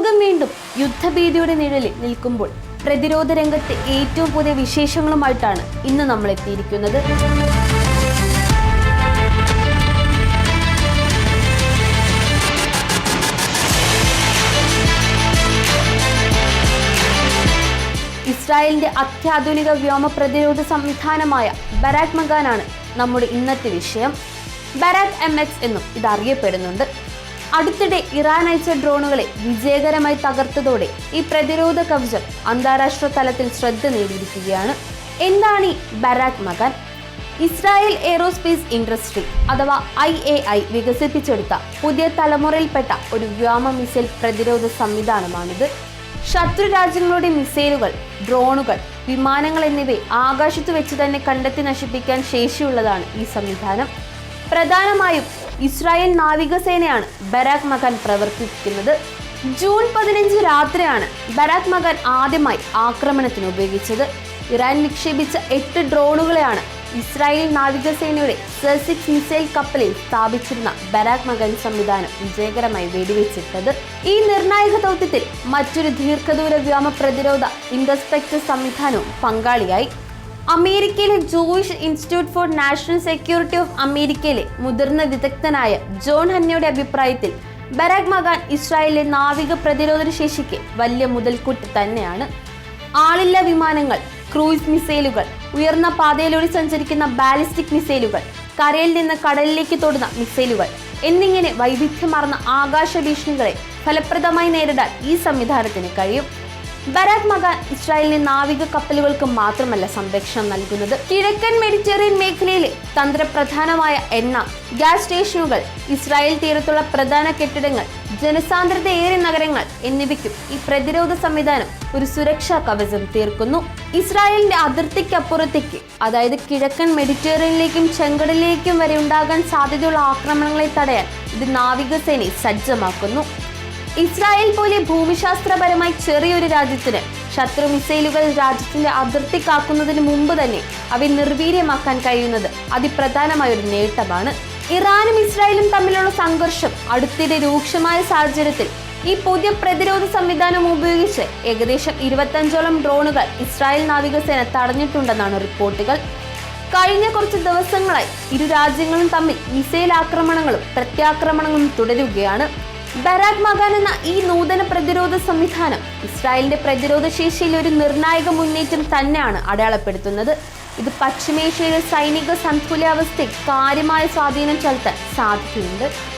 ലോകം വീണ്ടും യുദ്ധഭീതിയുടെ നിഴലിൽ നിൽക്കുമ്പോൾ പ്രതിരോധ രംഗത്തെ ഏറ്റവും പുതിയ വിശേഷങ്ങളുമായിട്ടാണ് ഇന്ന് നമ്മൾ എത്തിയിരിക്കുന്നത് ഇസ്രായേലിന്റെ അത്യാധുനിക വ്യോമ പ്രതിരോധ സംവിധാനമായ ബരാക് മകാനാണ് നമ്മുടെ ഇന്നത്തെ വിഷയം. ബരാക് എം എക്സ് എന്നും ഇത് അറിയപ്പെടുന്നുണ്ട് അടുത്തിടെ ഇറാൻ അയച്ച ഡ്രോണുകളെ വിജയകരമായി തകർത്തതോടെ ഈ പ്രതിരോധ കവചം അന്താരാഷ്ട്ര തലത്തിൽ ശ്രദ്ധ നേടിയിരിക്കുകയാണ്. എന്താണ് ഈ Barak Magen? Israel aerospace industry അഥവാ ഐ എ ഐ വികസിപ്പിച്ചെടുത്ത പുതിയ തലമുറയിൽപ്പെട്ട ഒരു വ്യോമ മിസൈൽ പ്രതിരോധ സംവിധാനമാണിത്. ശത്രു രാജ്യങ്ങളുടെ മിസൈലുകൾ ഡ്രോണുകൾ വിമാനങ്ങൾ എന്നിവയെ ആകാശത്ത് വെച്ച് തന്നെ കണ്ടെത്തി നശിപ്പിക്കാൻ ശേഷിയുള്ളതാണ് ഈ സംവിധാനം. പ്രധാനമായും ഇസ്രായേൽ നാവികസേനയാണ് ബരാക് മകാൻ പ്രവർത്തിക്കുന്നത്. ജൂൺ പതിനഞ്ച് രാത്രിയാണ് ബരാക് മകാൻ ആദ്യമായി ആക്രമണത്തിന് ഉപയോഗിച്ചത്. ഇറാൻ നിക്ഷേപിച്ച എട്ട് ഡ്രോണുകളെയാണ് ഇസ്രായേൽ നാവികസേനയുടെ സെസിക്സ് മിസൈൽ കപ്പലിൽ സ്ഥാപിച്ചിരുന്ന ബരാക് മകൻ സംവിധാനം വിജയകരമായി വെടിവെച്ചിട്ടത്. ഈ നിർണായക ദൗത്യത്തിൽ മറ്റൊരു ദീർഘദൂര വ്യോമ പ്രതിരോധ ഇൻഡസ്പെക്ടർ സംവിധാനവും പങ്കാളിയായി. അമേരിക്കയിലെ Jewish institute for national security of അമേരിക്കയിലെ മുതിർന്ന വിദഗ്ധനായ ജോൺ ഹന്നയുടെ അഭിപ്രായത്തിൽ ബരാക് മകാൻ ഇസ്രായേലിലെ നാവിക പ്രതിരോധ ശേഷിക്ക് വലിയ മുതൽക്കൂട്ട് തന്നെയാണ്. ആളില്ല വിമാനങ്ങൾ ക്രൂയിസ് മിസൈലുകൾ ഉയർന്ന പാതയിലൂടെ സഞ്ചരിക്കുന്ന ബാലിസ്റ്റിക് മിസൈലുകൾ കരയിൽ നിന്ന് കടലിലേക്ക് തൊടുന്ന മിസൈലുകൾ എന്നിങ്ങനെ വൈവിധ്യമാർന്ന ആകാശ ഭീഷണികളെ ഫലപ്രദമായി നേരിടാൻ ഈ സംവിധാനത്തിന് കഴിയും. ബരാക് മഗ ഇസ്രായേലിലെ നാവിക കപ്പലുകൾക്ക് മാത്രമല്ല സംരക്ഷണം നൽകുന്നത്. കിഴക്കൻ മെഡിറ്ററേനിയൻ മേഖലയിലെ തന്ത്രപ്രധാനമായ എണ്ണ ഗ്യാസ് സ്റ്റേഷനുകൾ ഇസ്രായേൽ തീരത്തുള്ള പ്രധാന കെട്ടിടങ്ങൾ ജനസാന്ദ്രതയേറിയ നഗരങ്ങൾ എന്നിവയ്ക്കും ഈ പ്രതിരോധ സംവിധാനം ഒരു സുരക്ഷാ കവചം തീർക്കുന്നു. ഇസ്രായേലിന്റെ അതിർത്തിക്കപ്പുറത്തേക്ക് അതായത് കിഴക്കൻ മെഡിറ്ററേനിയനിലേക്കും ചെങ്കടലിലേക്കും വരെ ഉണ്ടാകാൻ സാധ്യതയുള്ള ആക്രമണങ്ങളെ തടയാൻ ഇത് നാവികസേനയെ സജ്ജമാക്കുന്നു. ഇസ്രായേൽ പോലെ ഭൂമിശാസ്ത്രപരമായി ചെറിയൊരു രാജ്യത്തിന് ശത്രു മിസൈലുകൾ രാജ്യത്തിന്റെ അതിർത്തി കാക്കുന്നതിന് മുമ്പ് തന്നെ അവ നിർവീര്യമാക്കാൻ കഴിയുന്നത് അതിപ്രധാനമായ ഒരു നേട്ടമാണ്. ഇറാനും ഇസ്രായേലും തമ്മിലുള്ള സംഘർഷം അടുത്തിടെ രൂക്ഷമായ സാഹചര്യത്തിൽ ഈ പുതിയ പ്രതിരോധ സംവിധാനം ഉപയോഗിച്ച് ഏകദേശം ഇരുപത്തഞ്ചോളം ഡ്രോണുകൾ ഇസ്രായേൽ നാവികസേന തടഞ്ഞിട്ടുണ്ടെന്നാണ് റിപ്പോർട്ടുകൾ. കഴിഞ്ഞ കുറച്ച് ദിവസങ്ങളായി ഇരു രാജ്യങ്ങളും തമ്മിൽ മിസൈൽ ആക്രമണങ്ങളും പ്രത്യാക്രമണങ്ങളും തുടരുകയാണ്. ബരാക് മകാൻ എന്ന ഈ നൂതന പ്രതിരോധ സംവിധാനം ഇസ്രായേലിന്റെ പ്രതിരോധ ശേഷിയിൽ ഒരു നിർണായക മുന്നേറ്റം തന്നെയാണ് അടയാളപ്പെടുത്തുന്നത്. ഇത് പശ്ചിമേഷ്യയിലെ സൈനിക സന്തുലിതാവസ്ഥയിൽ കാര്യമായ സ്വാധീനം ചെലുത്താൻ സാധിക്കുന്നുണ്ട്.